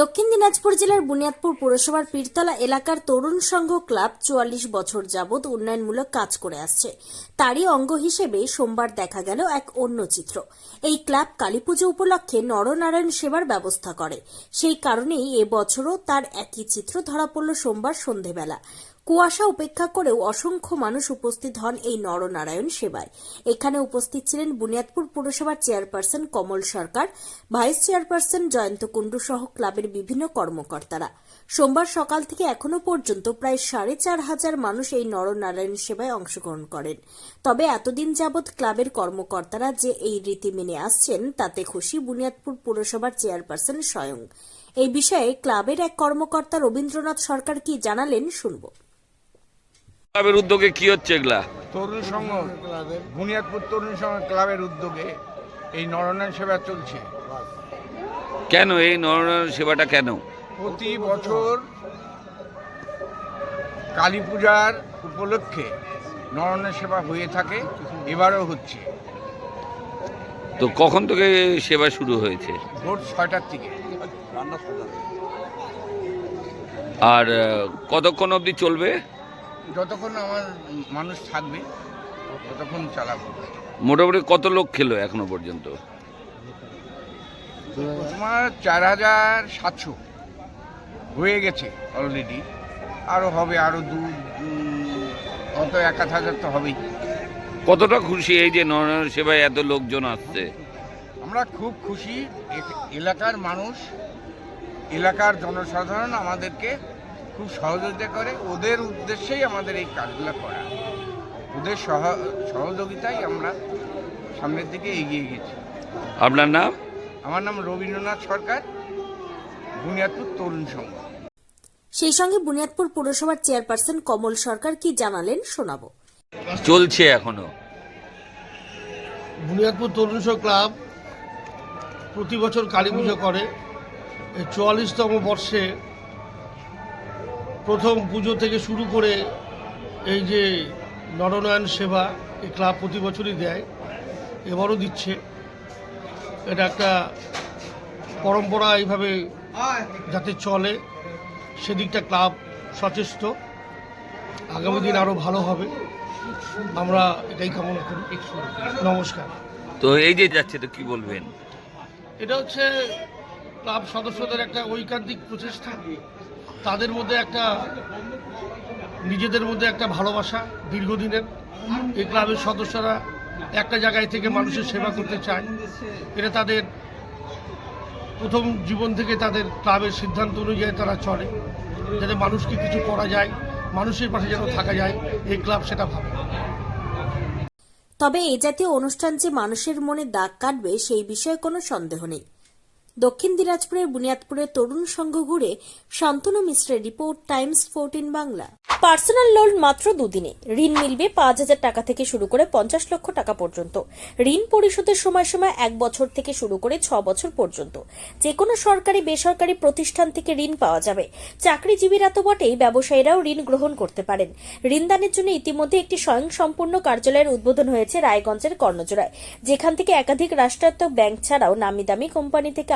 দক্ষিণ দিনাজপুর জেলার বুনিয়াদপুর পুরসভার পীরতলা এলাকার তরুণ সংঘ ক্লাব চুয়াল্লিশ বছর যাবৎ উন্নয়নমূলক কাজ করে আসছে। তারই অঙ্গ হিসেবে সোমবার দেখা গেল এক অন্য চিত্র। এই ক্লাব কালীপুজো উপলক্ষে নরনারায়ণ সেবার ব্যবস্থা করে। সেই কারণেই এবছরও তার একই চিত্র ধরা পড়ল সোমবার সন্ধেবেলা। কুয়াশা উপেক্ষা করেও অসংখ্য মানুষ উপস্থিত হন এই নরনারায়ণ সেবায়। এখানে উপস্থিত ছিলেন বুনিয়াদপুর পুরসভার chairperson Kamal Sarkar, vice chairperson Jayanta Kundu সহ ক্লাবের বিভিন্ন কর্মকর্তারা। সোমবার সকাল থেকে এখনও পর্যন্ত প্রায় সাড়ে চার হাজার মানুষ এই নরনারায়ণ সেবায় অংশগ্রহণ করেন। তবে এতদিন যাবৎ ক্লাবের কর্মকর্তারা যে এই রীতি মেনে আসছেন, তাতে খুশি বুনিয়াদপুর পুরসভার চেয়ারপারসন স্বয়ং। এই বিষয়ে ক্লাবের এক কর্মকর্তা রবীন্দ্রনাথ সরকার কি জানালেন, শুনব। ক্লাবের উদ্যোগে কি হচ্ছে এগুলা? তরুণ সংঘ বুনিয়াদপুর তরুণ সংঘ ক্লাবের উদ্যোগে এই নরনারায়ণ সেবা চলছে। কেন? এই নরনারায়ণ সেবাটা কেন? প্রতি বছর কালী পূজার উপলক্ষে নরনারায়ণ সেবা হয়ে থাকে এবারও হচ্ছে। তো কখন থেকে সেবা শুরু হয়েছে? ভোর ছয়টার থেকে আর কতক্ষণ অবধি চলবে? যতক্ষণ আমার মানুষ থাকবে ততক্ষণ চালাবো। মোটামুটি কত লোক খেলো এখনও পর্যন্ত? তোমার চার হাজার সাতশো। হয়ে গেছে অলরেডি আরও হবে আরও দু অত এক আধ হাজার তো হবেই। কতটা খুশি এই যে নরনারায়ণ সেবায় এত লোকজন আসছে? আমরা খুব খুশি। এলাকার মানুষ এলাকার জনসাধারণ আমাদেরকে খুব সহযোগিতা করে। ওদের উদ্দেশ্যেই আমাদের এই কাজগুলো করা। ওদের সহ- সহযোগিতায় আমরা সামনের দিকে এগিয়ে গেছি। আপনার নাম? আমার নাম রবীন্দ্রনাথ সরকার বুনিয়াদপুর তরুণ সংঘ। সেই সঙ্গে বুনিয়াদপুর পুরসভার চেয়ারপারসন কমল সরকার কি জানালেন শোনাবো। চলছে এখনও। বুনিয়াদপুর তরুণ সংঘ ক্লাব প্রতি বছর কালী পুজো করে। এই চুয়াল্লিশতম বর্ষে প্রথম পুজো থেকে শুরু করে এই যে নরনয়ন সেবা এই ক্লাব প্রতি বছরই দেয় এবারও দিচ্ছে। এটা একটা পরম্পরা এইভাবে যাতে চলে সেদিকটা ক্লাব সচেষ্ট। আগামী দিন আরও ভালো হবে। আমরা এটাই কামনা করি। নমস্কার। তো এই যে যাচ্ছে তো কি বলবেন? এটা হচ্ছে ক্লাব সদস্যদের একটা ঐকান্তিক প্রচেষ্টা। তাদের মধ্যে একটা, নিজেদের মধ্যে একটা ভালোবাসা দীর্ঘদিনের। এই ক্লাবের সদস্যরা একটা জায়গায় থেকে মানুষের সেবা করতে চায়। এটা তাদের প্রথম জীবন থেকে তাদের ক্লাবের সিদ্ধান্ত অনুযায়ী তারা চলে, যাতে মানুষকে কিছু করা যায়, মানুষের পাশে যেন থাকা যায়, এই ক্লাব সেটা ভাবে। তবে এ জাতীয় অনুষ্ঠান যে মানুষের মনে দাগ কাটবে সেই বিষয়ে কোনো সন্দেহ নেই। দক্ষিণ দিনাজপুরের বুনিয়াদপুরের তরুণ সংঘ ঘুরে শান্তনু মিশ্রের report Times fourteen Bangla. Personal loan মাত্র দুদিনে। ঋণ মিলবে পাঁচ হাজার টাকা থেকে শুরু করে পঞ্চাশ লক্ষ টাকা পর্যন্ত। ঋণ পরিশোধের সময়সীমা এক বছর থেকে শুরু করে ছ বছর পর্যন্ত। যে কোনো সরকারি, বেসরকারি প্রতিষ্ঠান থেকে ঋণ পাওয়া যাবে। চাকরিজীবীরা তো বটেই ব্যবসায়ীরাও ঋণ গ্রহণ করতে পারেন। ঋণদানের জন্য ইতিমধ্যে একটি স্বয়ং সম্পূর্ণ কার্যালয়ের উদ্বোধন হয়েছে রায়গঞ্জের কর্ণজোড়ায়। যেখান থেকে একাধিক রাষ্ট্রায়ত্ত ব্যাংক ছাড়াও নামি দামি কোম্পানি থেকে